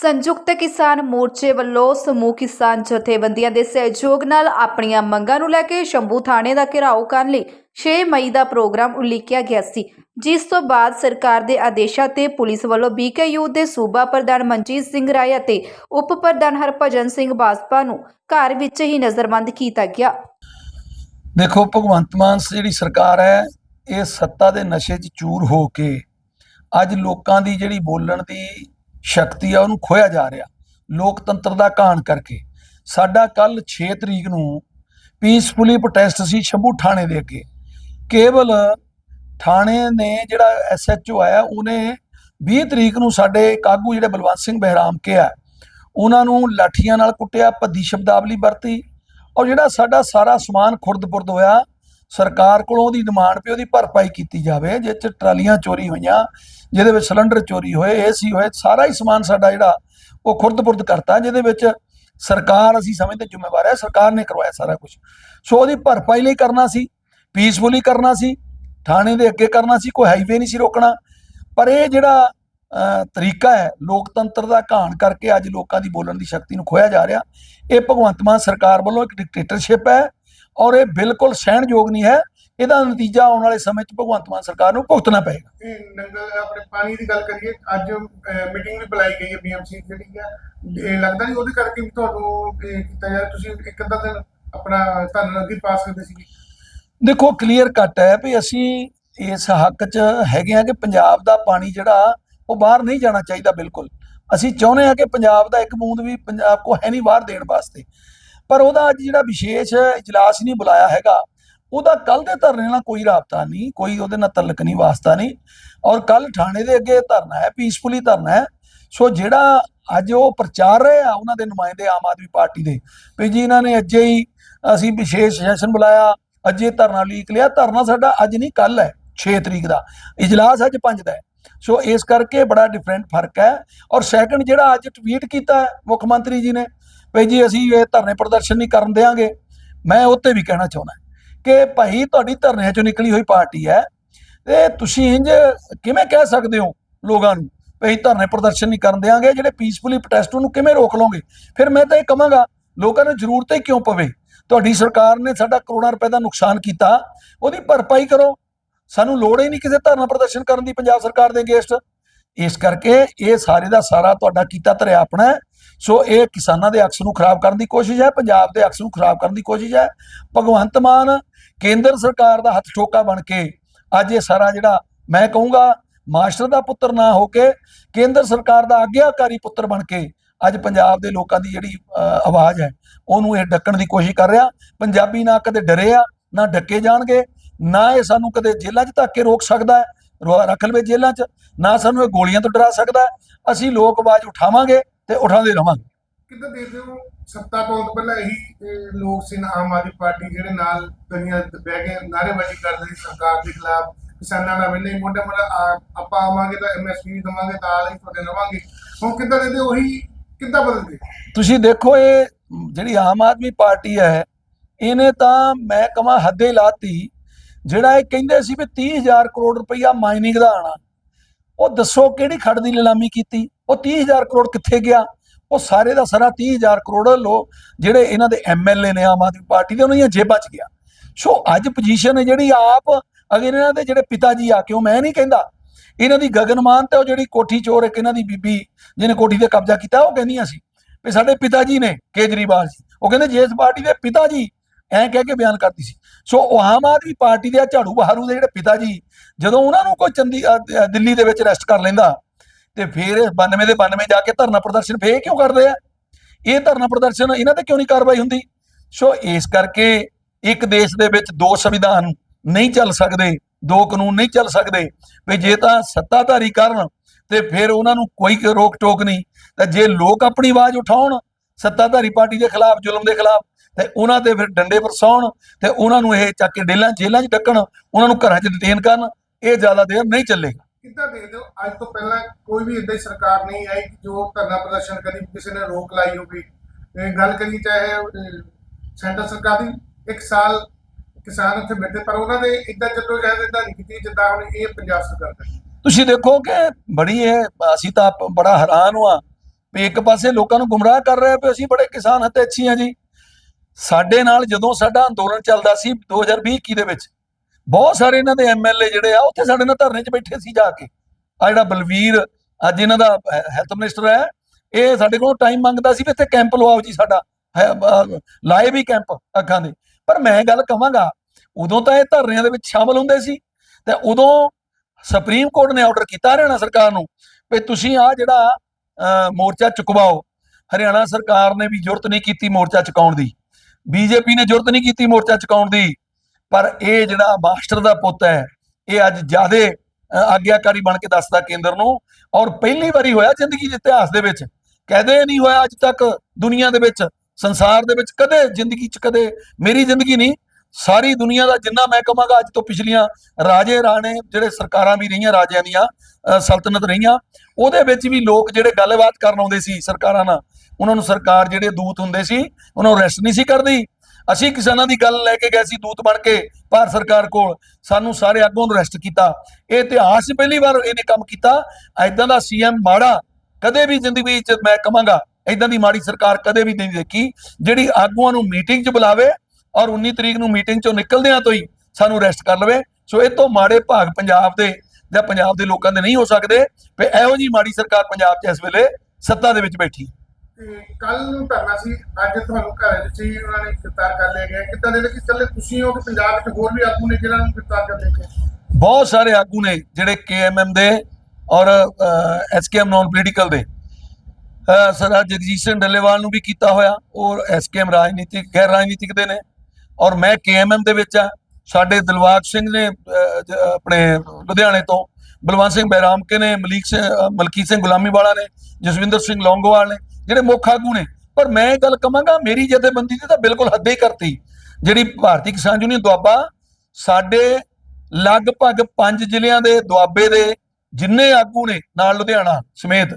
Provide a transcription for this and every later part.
ਸੰਯੁਕਤ ਕਿਸਾਨ ਮੋਰਚੇ ਵੱਲੋਂ ਸਮੂਹ ਕਿਸਾਨ ਜਥੇਬੰਦੀਆਂ ਦੇ ਸਹਿਯੋਗ ਨਾਲ ਆਪਣੀਆਂ ਮੰਗਾਂ ਨੂੰ ਲੈ ਕੇ ਸ਼ੰਭੂ ਥਾਣੇ ਦਾ ਘਿਰਾਓ ਕਰਨ ਲਈ 6 ਮਈ ਦਾ ਪ੍ਰੋਗਰਾਮ ਉਲੀਕਿਆ ਗਿਆ ਸੀ, ਜਿਸ ਤੋਂ ਬਾਅਦ ਸਰਕਾਰ ਦੇ ਆਦੇਸ਼ਾਂ ਤੇ ਪੁਲਿਸ ਵੱਲੋਂ ਬੀਕੇਯੂ ਦੇ ਸੂਬਾ ਪ੍ਰਧਾਨ ਮਨਜੀਤ ਸਿੰਘ ਰਾਏ ਅਤੇ ਉਪ ਪ੍ਰਧਾਨ ਹਰਭਜਨ ਸਿੰਘ ਬਾਜਪਾ ਨੂੰ ਘਰ ਵਿੱਚ ਹੀ ਨਜ਼ਰਬੰਦ ਕੀਤਾ ਗਿਆ। ਦੇਖੋ, ਭਗਵੰਤ ਮਾਨ ਜਿਹੜੀ ਸਰਕਾਰ ਹੈ, ਇਹ ਸੱਤਾ ਦੇ ਨਸ਼ੇ 'ਚ ਚੂਰ ਹੋ ਕੇ ਅੱਜ ਲੋਕਾਂ ਦੀ ਜਿਹੜੀ ਬੋਲਣ ਦੀ ਸ਼ਕਤੀ ਆ, ਉਹਨੂੰ ਖੋਇਆ ਜਾ ਰਿਹਾ। ਲੋਕਤੰਤਰ ਦਾ ਘਾਣ ਕਰਕੇ। ਸਾਡਾ ਕੱਲ 6 ਤਰੀਕ ਨੂੰ ਪੀਸਫੁਲੀ ਪ੍ਰੋਟੈਸਟ ਸੀ ਸ਼ੰਭੂ ਥਾਣੇ ਦੇ ਅੱਗੇ। ਕੇਵਲ ਥਾਣੇ ਨੇ ਜਿਹੜਾ ਐਸਐਚਓ ਆਇਆ, ਉਹਨੇ 20 ਤਰੀਕ ਨੂੰ ਸਾਡੇ ਕਾਗੂ ਜਿਹੜੇ ਬਲਵੰਤ ਸਿੰਘ ਬਹਿਰਾਮ ਕੇ ਆ, ਉਹਨਾਂ ਨੂੰ ਲਾਠੀਆਂ ਨਾਲ ਕੁੱਟਿਆ, ਭੱਦੀ ਸ਼ਬਦਾਵਲੀ ਵਰਤੀ। ਔਰ ਜਿਹੜਾ ਸਾਡਾ ਸਾਰਾ ਸਮਾਨ ਖੁਰਦ-ਪੁਰਦ ਹੋਇਆ ਸਰਕਾਰ ਕੋਲੋਂ ਉਹਦੀ ਡਿਮਾਂਡ ਪਈ ਉਹਦੀ ਭਰਪਾਈ ਕੀਤੀ ਜਾਵੇ, ਜਿਹ ਚ ਟਰਾਲੀਆਂ ਚੋਰੀ ਹੋਈਆਂ, ਜਿਹਦੇ ਵਿੱਚ ਸਿਲੰਡਰ ਚੋਰੀ ਹੋਏ, ਏਸੀ ਹੋਏ, ਸਾਰਾ ਹੀ ਸਮਾਨ ਸਾਡਾ ਜਿਹੜਾ ਉਹ ਖੁਰਦ-ਪੁਰਦ ਕਰਤਾ, ਜਿਹਦੇ ਵਿੱਚ ਸਰਕਾਰ, ਅਸੀਂ ਸਮਝਦੇ ਜ਼ਿੰਮੇਵਾਰ ਹੈ ਸਰਕਾਰ ਨੇ ਕਰਵਾਇਆ ਸਾਰਾ ਕੁਝ ਸੋ ਉਹਦੀ ਭਰਪਾਈ ਲਈ ਕਰਨਾ ਸੀ ਪੀਸਫੁਲੀ ਕਰਨਾ ਸੀ, ਥਾਣੇ ਦੇ ਅੱਗੇ ਕਰਨਾ ਸੀ, ਕੋਈ ਹਾਈਵੇ ਨਹੀਂ ਸੀ ਰੋਕਣਾ। ਪਰ ਇਹ ਜਿਹੜਾ ਤਰੀਕਾ ਹੈ, ਲੋਕਤੰਤਰ ਦਾ ਘਾਣ ਕਰਕੇ ਅੱਜ ਲੋਕਾਂ ਦੀ ਬੋਲਣ ਦੀ ਸ਼ਕਤੀ ਨੂੰ ਖੋਇਆ ਜਾ ਰਿਹਾ, ਇਹ ਭਗਵੰਤ ਮਾਨ ਸਰਕਾਰ ਵੱਲੋਂ ਇੱਕ ਡਿਕਟੇਟਰਸ਼ਿਪ ਹੈ। ਔਰ ਇਹ ਬਿਲਕੁਲ ਸਹਿਣਯੋਗ ਨਹੀਂ ਹੈ ਇਹਦਾ ਨਤੀਜਾ ਆਉਣ ਵਾਲੇ ਸਮੇਂ 'ਚ ਭਗਵੰਤ ਮਾਨ ਸਰਕਾਰ ਨੂੰ ਭੁਗਤਣਾ ਪਏਗਾ। ਇਹ ਨੰਗਲ ਆਪਣੇ ਪਾਣੀ ਦੀ ਗੱਲ ਕਰੀਏ ਅੱਜ ਮੀਟਿੰਗ ਵੀ ਬੁਲਾਈ ਗਈ ਹੈ ਬੀਐਮਸੀ ਜਿਹੜੀ ਆ ਇਹ ਲੱਗਦਾ ਨਹੀਂ ਉਹਦੇ ਕਰਕੇ ਵੀ ਤੁਹਾਨੂੰ ਇਹ ਕੀਤਾ ਜਾ ਰਿਹਾ ਤੁਸੀਂ ਇੱਕ ਅੱਧਾ ਦਿਨ ਆਪਣਾ ਧਰਨਾ ਅੱਗੇ ਪਾ ਸਕਦੇ ਸੀ ਦੇਖੋ ਕਲੀਅਰ ਕੱਟ ਹੈ ਵੀ ਅਸੀਂ ਇਸ ਹੱਕ 'ਚ ਹੈਗੇ ਆ ਕਿ ਪੰਜਾਬ ਦਾ ਪਾਣੀ ਜਿਹੜਾ ਉਹ ਬਾਹਰ ਨਹੀਂ ਜਾਣਾ ਚਾਹੀਦਾ ਬਿਲਕੁਲ। ਅਸੀਂ ਚਾਹੁੰਦੇ ਆ ਕਿ ਪੰਜਾਬ ਦਾ ਇੱਕ ਬੂੰਦ ਵੀ ਪੰਜਾਬ ਕੋ ਹੈ ਨਹੀਂ ਬਾਹਰ ਦੇਣ ਵਾਸਤੇ। ਪਰ ਉਹਦਾ ਅੱਜ ਜਿਹੜਾ ਵਿਸ਼ੇਸ਼ ਇਜਲਾਸ ਨਹੀਂ ਬੁਲਾਇਆ ਹੈਗਾ, ਉਹਦਾ ਕੱਲ ਦੇ ਧਰਨੇ ਨਾਲ ਕੋਈ ਰਾਬਤਾ ਨਹੀਂ, ਕੋਈ ਉਹਦੇ ਨਾਲ ਤਲਕ ਨਹੀਂ, ਵਾਸਤਾ ਨਹੀਂ ਔਰ ਕੱਲ ਥਾਣੇ ਦੇ ਅੱਗੇ ਧਰਨਾ ਹੈ ਪੀਸਫੁਲੀ ਧਰਨਾ ਹੈ। ਸੋ ਜਿਹੜਾ ਅੱਜ ਉਹ ਪ੍ਰਚਾਰ ਰਹੇ ਆ ਉਹਨਾਂ ਦੇ ਨੁਮਾਇੰਦੇ ਆਮ ਆਦਮੀ ਪਾਰਟੀ ਦੇ, ਵੀ ਜੀ ਇਹਨਾਂ ਨੇ ਅੱਜੇ ਹੀ ਅਸੀਂ ਵਿਸ਼ੇਸ਼ ਸੈਸ਼ਨ ਬੁਲਾਇਆ, ਅੱਜੇ ਧਰਨਾ ਲੀਕ ਲਿਆ, ਧਰਨਾ ਸਾਡਾ ਅੱਜ ਨਹੀਂ ਕੱਲ ਹੈ 6 ਤਰੀਕ ਦਾ, ਇਜਲਾਸ ਅੱਜ 5 ਦਾ ਹੈ। ਸੋ ਇਸ ਕਰਕੇ ਬੜਾ ਡਿਫਰੈਂਟ ਫ਼ਰਕ ਹੈ ਔਰ ਸੈਕੰਡ ਜਿਹੜਾ ਅੱਜ ਟਵੀਟ ਕੀਤਾ ਮੁੱਖ ਮੰਤਰੀ ਜੀ ਨੇ ਵੀ ਜੀ ਅਸੀਂ ਇਹ ਧਰਨੇ ਪ੍ਰਦਰਸ਼ਨ ਨਹੀਂ ਕਰਨ ਦੇਵਾਂਗੇ ਮੈਂ ਉੱਤੇ ਵੀ ਕਹਿਣਾ ਚਾਹੁੰਦਾ ਕਿ ਭਾਈ ਤੁਹਾਡੀ ਧਰਨਿਆਂ ਚੋਂ ਨਿਕਲੀ ਹੋਈ ਪਾਰਟੀ ਹੈ। ਤੇ ਤੁਸੀਂ ਇੰਜ ਕਿਵੇਂ ਕਹਿ ਸਕਦੇ ਹੋ ਲੋਕਾਂ ਨੂੰ ਵੀ ਅਸੀਂ ਧਰਨੇ ਪ੍ਰਦਰਸ਼ਨ ਨਹੀਂ ਕਰਨ ਦੇਵਾਂਗੇ ਜਿਹੜੇ ਪੀਸਫੁਲੀ ਪ੍ਰੋਟੈਸਟ ਨੂੰ ਕਿਵੇਂ ਰੋਕ ਲਓਗੇ ਫਿਰ ਮੈਂ ਤਾਂ ਇਹ ਕਹਾਂਗਾ, ਲੋਕਾਂ ਨੂੰ ਜ਼ਰੂਰਤ ਹੀ ਕਿਉਂ ਪਵੇ? ਤੁਹਾਡੀ ਸਰਕਾਰ ਨੇ ਸਾਡਾ ਕਰੋੜਾਂ ਰੁਪਏ ਦਾ ਨੁਕਸਾਨ ਕੀਤਾ, ਉਹਦੀ ਭਰਪਾਈ ਕਰੋ। ਸਾਨੂੰ ਲੋੜ ਹੀ ਨਹੀਂ ਕਿਸੇ ਧਰਨਾ ਪ੍ਰਦਰਸ਼ਨ ਕਰਨ ਦੀ ਪੰਜਾਬ ਸਰਕਾਰ ਦੇ ਅਗੇਂਸਟ। ਇਸ ਕਰਕੇ ਇਹ ਸਾਰੇ ਦਾ ਸਾਰਾ ਤੁਹਾਡਾ ਕੀਤਾ ਧਰਿਆ ਆਪਣਾ ਸੋ ਇਹ ਕਿਸਾਨਾਂ ਦੇ ਅਕਸ ਨੂੰ ਖਰਾਬ ਕਰਨ ਦੀ ਕੋਸ਼ਿਸ਼ ਹੈ, ਪੰਜਾਬ ਦੇ ਅਕਸ ਨੂੰ ਖਰਾਬ ਕਰਨ ਦੀ ਕੋਸ਼ਿਸ਼ ਹੈ। ਭਗਵੰਤ ਮਾਨ ਕੇਂਦਰ ਸਰਕਾਰ ਦਾ ਹੱਥ ਠੋਕਾ ਬਣ ਕੇ ਅੱਜ ਇਹ ਸਾਰਾ ਜਿਹੜਾ ਮੈਂ ਕਹੂੰਗਾ, ਮਾਸਟਰ ਦਾ ਪੁੱਤਰ ਨਾ ਹੋ ਕੇ ਕੇਂਦਰ ਸਰਕਾਰ ਦਾ ਆਗਿਆਕਾਰੀ ਪੁੱਤਰ ਬਣ ਕੇ ਅੱਜ ਪੰਜਾਬ ਦੇ ਲੋਕਾਂ ਦੀ ਜਿਹੜੀ ਆਵਾਜ਼ ਹੈ, ਉਹਨੂੰ ਇਹ ਡੱਕਣ ਦੀ ਕੋਸ਼ਿਸ਼ ਕਰ ਰਿਹਾ। ਪੰਜਾਬੀ ਨਾ ਕਦੇ ਡਰੇ ਆ, ਨਾ ਡੱਕੇ ਜਾਣਗੇ, ਨਾ ਇਹ ਸਾਨੂੰ ਕਦੇ ਜੇਲ੍ਹਾਂ 'ਚ ਧੱਕ ਕੇ ਰੋਕ ਸਕਦਾ ਹੈ, ਰੋ- ਰੱਖ ਲਵੇ ਜੇਲ੍ਹਾਂ 'ਚ, ਨਾ ਸਾਨੂੰ ਇਹ ਗੋਲੀਆਂ ਤੋਂ ਡਰਾ ਸਕਦਾ ਅਸੀਂ ਲੋਕ ਆਵਾਜ਼ ਉਠਾਵਾਂਗੇ ਤੇ ਉਠਾਉਂਦੇ ਰਵਾਂਗੇ ਕਿੱਦਾਂ ਦੇਖਦੇ ਹੋ? ਸੱਤਾ ਪਾਉਣ ਤੋਂ ਪਹਿਲਾਂ ਇਹੀ ਲੋਕ ਸੀ ਆਮ ਆਦਮੀ ਪਾਰਟੀ ਜਿਹੜੇ ਨਾਲ ਦੁਨੀਆ ਬਹਿ ਕੇ ਨਾਅਰੇਬਾਜ਼ੀ ਕਰ ਰਹੀ ਸਰਕਾਰ ਦੇ ਖਿਲਾਫ। ਕਿਸਾਨਾਂ ਦਾ ਵੇਲੇ ਮੋਢੇ ਮੋਢਾ ਆਪਾਂ ਆਵਾਂਗੇ ਤਾਂ ਐਮਐਸਪੀ ਦਵਾਂਗੇ ਤਾਂ ਆਲ ਹੀ ਤੁਹਾਡੇ ਲਵਾਂਗੇ ਹੁਣ ਕਿੱਦਾਂ ਦੇਖਦੇ ਉਹੀ ਕਿੱਦਾਂ ਬਦਲਦੇ ਤੁਸੀਂ ਦੇਖੋ ਇਹ ਜਿਹੜੀ ਆਮ ਆਦਮੀ ਪਾਰਟੀ ਹੈ ਇਹਨੇ ਤਾਂ ਮੈਂ ਕਹਾਂ ਹੱਦੇ ਲਾਤੀ ਜਿਹੜਾ ਇਹ ਕਹਿੰਦੇ ਸੀ ਵੀ 30000 ਕਰੋੜ ਰੁਪਈਆ ਮਾਈਨਿੰਗ ਦਾ ਆਣਾ ਉਹ ਦੱਸੋ ਕਿਹੜੀ ਖੜ ਦੀ ਨਿਲਾਮੀ ਕੀਤੀ? ਉਹ 30000 ਕਰੋੜ ਕਿੱਥੇ ਗਿਆ? ਉਹ ਸਾਰੇ ਦਾ ਸਾਰਾ 30000 ਕਰੋੜ ਲੋ, ਜਿਹੜੇ ਇਹਨਾਂ ਦੇ ਐਮਐਲਏ ਨੇ, ਆਮ ਆਦਮੀ ਪਾਰਟੀ ਦੇ, ਉਹਨਾਂ ਦੀਆਂ ਜੇਬਾਂ 'ਚ ਗਿਆ। ਸੋ ਅੱਜ ਪੋਜੀਸ਼ਨ ਹੈ ਜਿਹੜੀ ਆਪ, ਅਗਰ ਇਹਨਾਂ ਦੇ ਜਿਹੜੇ ਪਿਤਾ ਜੀ ਆ ਕਿਉਂ ਮੈਂ ਨਹੀਂ ਕਹਿੰਦਾ। ਇਹਨਾਂ ਦੀ ਗਗਨਮਾਨ ਤੇ ਉਹ ਜਿਹੜੀ ਕੋਠੀ ਚੋਰ ਇੱਕ ਇਹਨਾਂ ਦੀ ਬੀਬੀ, ਜਿਹਨੇ ਕੋਠੀ ਤੇ ਕਬਜ਼ਾ ਕੀਤਾ, ਉਹ ਕਹਿੰਦੀਆਂ ਸੀ ਵੀ ਸਾਡੇ ਪਿਤਾ ਜੀ ਨੇ, ਕੇਜਰੀਵਾਲ ਜੀ। ਉਹ ਕਹਿੰਦੇ ਜੇ ਪਾਰਟੀ ਦੇ ਪਿਤਾ ਜੀ ਐਂ ਕਹਿ ਕੇ ਬਿਆਨ ਕਰਦੀ ਸੀ। ਸੋ ਉਹ ਆਮ ਆਦਮੀ ਪਾਰਟੀ ਦੇ ਝਾੜੂ ਬਹਾਰੂ ਦੇ ਜਿਹੜੇ ਪਿਤਾ ਜੀ ਜਦੋਂ ਉਹਨਾਂ ਨੂੰ ਕੋਈ ਚੰਦੀ ਦਿੱਲੀ ਦੇ ਵਿੱਚ ਅਰੈਸਟ ਕਰ ਲੈਂਦਾ ਤੇ ਫਿਰ ਇਹ 92 ਦੇ 92 ਜਾ ਕੇ ਧਰਨਾ ਪ੍ਰਦਰਸ਼ਨ ਫੇਰ ਕਿਉਂ ਕਰਦੇ ਆ? ਇਹ ਧਰਨਾ ਪ੍ਰਦਰਸ਼ਨ ਇਹਨਾਂ ਤੇ ਕਿਉਂ ਨਹੀਂ ਕਾਰਵਾਈ ਹੁੰਦੀ? ਸੋ ਇਸ ਕਰਕੇ ਇੱਕ ਦੇਸ਼ ਦੇ ਵਿੱਚ ਦੋ ਸੰਵਿਧਾਨ ਨਹੀਂ ਚੱਲ ਸਕਦੇ, ਦੋ ਕਾਨੂੰਨ ਨਹੀਂ ਚੱਲ ਸਕਦੇ, ਵੀ ਜੇ ਤਾਂ ਸੱਤਾਧਾਰੀ ਕਰਨ ਤੇ ਫਿਰ ਉਹਨਾਂ ਨੂੰ ਕੋਈ ਰੋਕ ਟੋਕ ਨਹੀਂ, ਤਾਂ ਜੇ ਲੋਕ ਆਪਣੀ ਆਵਾਜ਼ ਉਠਾਉਣ ਸੱਤਾਧਾਰੀ ਪਾਰਟੀ ਦੇ ਖਿਲਾਫ, ਜ਼ੁਲਮ ਦੇ ਖਿਲਾਫ, ਤੇ ਉਹਨਾਂ ਤੇ ਫਿਰ ਡੰਡੇ ਵਰਸਾਉਣ ਤੇ ਉਹਨਾਂ ਨੂੰ ਇਹ ਚੱਕ ਕੇ ਡੇਲਾਂ, ਜੇਲ੍ਹਾਂ 'ਚ ਡੱਕਣ, ਉਹਨਾਂ ਨੂੰ ਘਰਾਂ 'ਚ ਡਿਟੇਨ ਕਰਨ, ਇਹ ਜ਼ਿਆਦਾ ਦੇਰ ਨਹੀਂ ਚੱਲੇਗਾ। ਕਿੱਦਾਂ ਦੇਖਦੇ ਹੋ? ਅੱਜ ਤੋਂ ਪਹਿਲਾਂ ਕੋਈ ਵੀ ਇਦਾਂ ਦੀ ਸਰਕਾਰ ਨਹੀਂ ਆਈ ਕਿ ਜੋ ਧਰਨਾ ਪ੍ਰਦਰਸ਼ਨ ਕਦੀ ਕਿਸੇ ਨੇ ਰੋਕ ਲਾਈ ਹੋਵੇ। ਇਹ ਗੱਲ ਕਰੀ ਚਾਹੇ ਸੈਂਟਰ ਸਰਕਾਰ ਦੀ ਇੱਕ ਸਾਲ ਕਿਸਾਨ ਉੱਥੇ ਬੈਠੇ, ਪਰ ਉਹਨਾਂ ਦੇ ਇਦਾਂ ਜਦੋਂ ਜਹਿਦ ਇਦਾਂ ਨਹੀਂ ਕੀਤੀ, ਜਿੱਦਾਂ ਹੁਣ ਇਹ ਪੰਜਾਬ ਸਰਕਾਰ ਕਰ ਤੁਸੀਂ ਦੇਖੋ ਕਿ ਬੜੀ ਇਹ, ਅਸੀਂ ਤਾਂ ਆਪ ਬੜਾ ਹੈਰਾਨ ਹਾਂ ਵੀ ਇੱਕ ਪਾਸੇ ਲੋਕਾਂ ਨੂੰ ਗੁੰਮਰਾਹ ਕਰ ਰਿਹਾ ਵੀ ਅਸੀਂ ਬੜੇ ਕਿਸਾਨ ਹਤੈਛੀ ਆ ਜੀ। ਸਾਡੇ ਨਾਲ ਜਦੋਂ ਸਾਡਾ ਅੰਦੋਲਨ ਚੱਲਦਾ ਸੀ 2020 21 ਦੇ ਵਿੱਚ ਬਹੁਤ ਸਾਰੇ ਇਹਨਾਂ ਦੇ ਐਮਐਲਏ ਜਿਹੜੇ ਆ ਉੱਥੇ ਸਾਡੇ ਨਾਲ ਧਰਨੇ 'ਚ ਬੈਠੇ ਸੀ ਜਾ ਕੇ। ਆ ਜਿਹੜਾ ਬਲਵੀਰ ਅੱਜ ਇਹਨਾਂ ਦਾ ਹੈਲਥ ਮਿਨਿਸਟਰ ਹੈ ਇਹ ਸਾਡੇ ਕੋਲ ਟਾਈਮ ਮੰਗਦਾ ਸੀ ਵੀ ਇੱਥੇ ਕੈਂਪ ਲਵਾਓ ਜੀ ਸਾਡਾ। ਲਾਏ ਵੀ ਕੈਂਪ ਅੱਖਾਂ ਦੇ। ਪਰ ਮੈਂ ਗੱਲ ਕਵਾਂਗਾ ਉਦੋਂ ਤਾਂ ਇਹ ਧਰਨਿਆਂ ਦੇ ਵਿੱਚ ਸ਼ਾਮਲ ਹੁੰਦੇ ਸੀ ਤੇ ਉਦੋਂ ਸੁਪਰੀਮ ਕੋਰਟ ਨੇ ਆਰਡਰ ਕੀਤਾ ਹਰਿਆਣਾ ਸਰਕਾਰ ਨੂੰ ਵੀ ਤੁਸੀਂ ਆ ਜਿਹੜਾ ਅਹ, ਮੋਰਚਾ ਚੁਕਵਾਓ। ਹਰਿਆਣਾ ਸਰਕਾਰ ਨੇ ਵੀ ਜ਼ਰੂਰਤ ਨਹੀਂ ਕੀਤੀ ਮੋਰਚਾ ਚੁਕਾਉਣ ਦੀ। ਬੀਜੇਪੀ ਨੇ ਜ਼ਰੂਰਤ ਨਹੀਂ ਕੀਤੀ ਮੋਰਚਾ ਚੁਕਾਉਣ ਦੀ। ਪਰ ਇਹ ਜਿਹੜਾ ਮਾਸਟਰ ਦਾ ਪੁੱਤ ਹੈ, ਇਹ ਅੱਜ ਜਿਆਦੇ ਆਗਿਆਕਾਰੀ ਬਣ ਕੇ ਦੱਸਦਾ ਕੇਂਦਰ ਨੂੰ। ਔਰ ਪਹਿਲੀ ਵਾਰੀ ਹੋਇਆ ਜ਼ਿੰਦਗੀ ਦੇ ਇਤਿਹਾਸ ਦੇ ਵਿੱਚ। ਕਦੇ ਨਹੀਂ ਹੋਇਆ ਅੱਜ ਤੱਕ ਦੁਨੀਆ ਦੇ ਵਿੱਚ, ਸੰਸਾਰ ਦੇ ਵਿੱਚ ਕਦੇ ਜ਼ਿੰਦਗੀ 'ਚ ਕਦੇ, ਮੇਰੀ ਜ਼ਿੰਦਗੀ ਨਹੀਂ। ਸਾਰੀ ਦੁਨੀਆ ਦਾ ਜਿੰਨਾ ਮੈਂ ਕਹਾਂਗਾ ਅੱਜ ਤੋਂ ਪਿਛਲੀਆਂ ਰਾਜੇ ਰਾਣੇ ਜਿਹੜੇ ਸਰਕਾਰਾਂ ਵੀ ਰਹੀਆਂ, ਰਾਜਿਆਂ ਦੀਆਂ ਸਲਤਨਤ ਰਹੀਆਂ, ਉਹਦੇ ਵਿੱਚ ਵੀ ਲੋਕ ਜਿਹੜੇ ਗੱਲਬਾਤ ਕਰਨ ਆਉਂਦੇ ਸੀ ਸਰਕਾਰਾਂ ਨਾਲ, ਉਹਨਾਂ ਨੂੰ ਸਰਕਾਰ ਜਿਹੜੇ ਦੂਤ ਹੁੰਦੇ ਸੀ, ਉਹਨਾਂ ਨੂੰ ਅਰੈਸਟ ਨਹੀਂ ਸੀ ਕਰਦੀ। ਅਸੀਂ ਕਿਸਾਨਾਂ ਦੀ ਗੱਲ ਲੈ ਕੇ ਗਏ ਸੀ ਦੂਤ ਬਣ ਕੇ ਭਾਰਤ ਸਰਕਾਰ ਕੋਲ। ਸਾਨੂੰ ਸਾਰੇ ਆਗੂਆਂ ਨੂੰ ਅਰੈਸਟ ਕੀਤਾ। ਇਹ ਇਤਿਹਾਸ ਪਹਿਲੀ ਵਾਰ ਇਹਨੇ ਕੰਮ ਕੀਤਾ। ਐਦਾਂ ਦਾ ਸੀਐਮ ਮਾੜਾ ਕਦੇ ਵੀ ਜ਼ਿੰਦਗੀ ਵਿੱਚ ਮੈਂ ਕਹਾਂਗਾ ਐਦਾਂ ਦੀ ਮਾੜੀ ਸਰਕਾਰ ਕਦੇ ਵੀ ਨਹੀਂ ਦੇਖੀ। ਜਿਹੜੀ ਆਗੂਆਂ ਨੂੰ ਮੀਟਿੰਗ 'ਚ ਬੁਲਾਵੇ ਔਰ 19 ਤਰੀਕ ਨੂੰ ਮੀਟਿੰਗ 'ਚੋਂ ਨਿਕਲਦਿਆਂ ਤੋਂ ਹੀ ਸਾਨੂੰ ਅਰੈਸਟ ਕਰ ਲਵੇ। ਸੋ ਇਹ ਤੋਂ ਮਾੜੇ ਭਾਗ ਪੰਜਾਬ ਦੇ ਜਾਂ ਪੰਜਾਬ ਦੇ ਲੋਕਾਂ ਦੇ ਨਹੀਂ ਹੋ ਸਕਦੇ। ਵੀ ਇਹੋ ਜੀ ਮਾੜੀ ਸਰਕਾਰ ਪੰਜਾਬ 'ਚ ਇਸ ਵੇਲੇ ਸੱਤਾ ਦੇ ਵਿੱਚ ਬੈਠੀ। ਕੱਲ ਨੂੰ ਧਰਨਾ ਸੀ ਅੱਜ ਤੁਹਾਨੂੰ ਘਰ ਵਿੱਚ ਹੀ ਉਹਨਾਂ ਨੇ ਗ੍ਰਿਫਤਾਰ ਕਰ ਲਿਆ ਗਿਆ। ਕਿੱਦਾਂ ਦੇ ਕਿ ਇਕੱਲੇ ਤੁਸੀਂ ਹੋ ਕਿ ਪੰਜਾਬ ਵਿੱਚ ਹੋਰ ਵੀ ਆਗੂ ਨੇ ਜਿਹਨਾਂ ਨੂੰ ਗ੍ਰਿਫਤਾਰ ਕਰ ਲਿਆ ਗਿਆ? ਬਹੁਤ ਸਾਰੇ ਆਗੂ ਨੇ ਜਿਹੜੇ ਕੇਐਮਐਮ ਦੇ ਔਰ ਐਸਕੇਐਮ ਨਾਨ ਪੋਲੀਟੀਕਲ ਦੇ। ਅਹ ਜਗਜੀਤ ਸਿੰਘ ਡੱਲੇਵਾਲ ਨੂੰ ਵੀ ਕੀਤਾ ਹੋਇਆ ਔਰ ਐਸਕੇਐਮ ਰਾਜਨੀਤਿਕ ਗੈਰ ਰਾਜਨੀਤਿਕ ਦੇ ਨੇ। ਔਰ ਮੈਂ ਕੇਐਮਐਮ ਦੇ ਵਿੱਚ ਆ ਸਾਡੇ ਦਿਲਵਾਗ ਸਿੰਘ ਨੇ ਆਪਣੇ ਲੁਧਿਆਣੇ ਤੋਂ ਬਲਵੰਤ ਸਿੰਘ ਬੈਰਾਮਕੇ ਨੇ ਮਲੀਕ ਸਿੰਘ ਅਹ, ਮਲਕੀ ਸਿੰਘ ਗੁਲਾਮੀ ਵਾਲਾ ਨੇ ਜਸਵਿੰਦਰ ਸਿੰਘ ਲੌਂਗੋਵਾਲ ਨੇ। ਜਿਹੜੇ ਮੁੱਖ ਆਗੂ ਨੇ। ਪਰ ਮੈਂ ਇਹ ਗੱਲ ਕਵਾਂਗਾ, ਮੇਰੀ ਜਥੇਬੰਦੀ ਦੀ ਤਾਂ ਬਿਲਕੁਲ ਹੱਦੇ ਹੀ ਕਰਤੀ। ਜਿਹੜੀ ਭਾਰਤੀ ਕਿਸਾਨ ਯੂਨੀਅਨ ਦੁਆਬਾ, ਸਾਡੇ ਲਗਭਗ ਪੰਜ ਜ਼ਿਲ੍ਹਿਆਂ ਦੇ ਦੁਆਬੇ ਦੇ ਜਿੰਨੇ ਆਗੂ ਨੇ ਨਾਲ ਲੁਧਿਆਣਾ ਸਮੇਤ,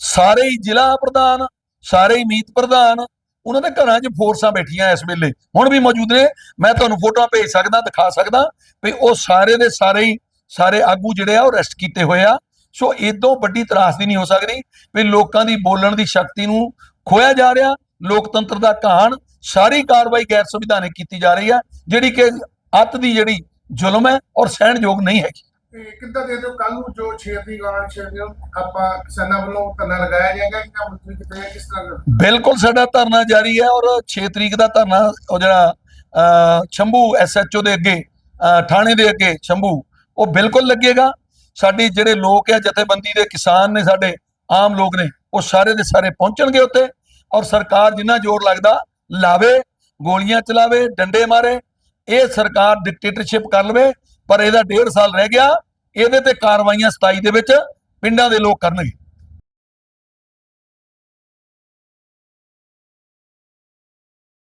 ਸਾਰੇ ਹੀ ਜ਼ਿਲ੍ਹਾ ਪ੍ਰਧਾਨ, ਸਾਰੇ ਹੀ ਮੀਤ ਪ੍ਰਧਾਨ, ਉਹਨਾਂ ਦੇ ਘਰਾਂ 'ਚ ਫੋਰਸਾਂ ਬੈਠੀਆਂ ਇਸ ਵੇਲੇ। ਹੁਣ ਵੀ ਮੌਜੂਦ ਨੇ। ਮੈਂ ਤੁਹਾਨੂੰ ਫੋਟੋਆਂ ਭੇਜ ਸਕਦਾ, ਦਿਖਾ ਸਕਦਾ ਵੀ ਉਹ ਸਾਰੇ ਦੇ ਸਾਰੇ ਹੀ, ਸਾਰੇ ਆਗੂ ਜਿਹੜੇ ਆ ਉਹ ਅਰੈਸਟ ਕੀਤੇ ਹੋਏ ਆ। ਸੋ ਇਦੋਂ ਵੱਡੀ ਤਰਾਸਦੀ ਨਹੀਂ ਹੋ ਸਕਦੀ ਵੀ ਲੋਕਾਂ ਦੀ ਬੋਲਣ ਦੀ ਸ਼ਕਤੀ ਨੂੰ ਖੋਇਆ ਜਾ ਰਿਹਾ ਲੋਕਤੰਤਰ ਦਾ ਕਹਾਣ ਸਾਰੀ ਕਾਰਵਾਈ ਗੈਰ ਸੰਵਿਧਾਨਿਕ ਕੀਤੀ ਜਾ ਰਹੀ ਆ ਜਿਹੜੀ ਕਿ ਅੱਤ ਦੀ ਜਿਹੜੀ ਜ਼ੁਲਮ ਹੈ ਔਰ ਸਹਿਣਯੋਗ ਨਹੀਂ ਹੈਗੀ। ਕਿੱਦਾਂ ਦੇ ਦਿਓ ਕੱਲ ਨੂੰ ਜੋ 6 ਤਰੀਕ ਵਾਲਾ 6 ਨੂੰ ਆਪਾਂ ਕਿਸਾਨਾਂ ਵੱਲੋਂ ਧਰਨਾ ਲਗਾਇਆ ਜਾਏਗਾ ਕਿ ਨਾ ਮੁਲਤਵੀ ਕਿਤੇ ਹੈ, ਕਿਸ ਤਰ੍ਹਾਂ ਬਿਲਕੁਲ ਸਾਡਾ ਧਰਨਾ ਜਾਰੀ ਹੈ ਔਰ 6 ਤਰੀਕ ਦਾ ਧਰਨਾ ਉਹ ਜਿਹੜਾ ਸ਼ੰਭੂ ਐਸਐਚਓ ਦੇ ਅੱਗੇ ਥਾਣੇ ਦੇ ਅੱਗੇ ਸ਼ੰਭੂ ਉਹ ਬਿਲਕੁਲ ਲੱਗੇਗਾ। ਸਾਡੀ ਜਿਹੜੇ ਲੋਕ ਆ, ਜਥੇਬੰਦੀ ਦੇ ਕਿਸਾਨ ਨੇ ਸਾਡੇ, ਆਮ ਲੋਕ ਨੇ, ਉਹ ਸਾਰੇ ਦੇ ਸਾਰੇ ਪਹੁੰਚਣਗੇ ਉੱਤੇ ਔਰ ਸਰਕਾਰ ਜਿੰਨਾ ਜ਼ੋਰ ਲੱਗਦਾ ਲਾਵੇ, ਗੋਲੀਆਂ ਚਲਾਵੇ, ਡੰਡੇ ਮਾਰੇ, ਇਹ ਸਰਕਾਰ ਡਿਕਟੇਟਰਸ਼ਿਪ ਕਰ ਲਵੇ, ਪਰ ਇਹਦਾ ਡੇਢ ਸਾਲ ਰਹਿ ਗਿਆ, ਇਹਦੇ ਤੇ ਕਾਰਵਾਈਆਂ 27 ਦੇ ਵਿੱਚ ਪਿੰਡਾਂ ਦੇ ਲੋਕ ਕਰਨਗੇ।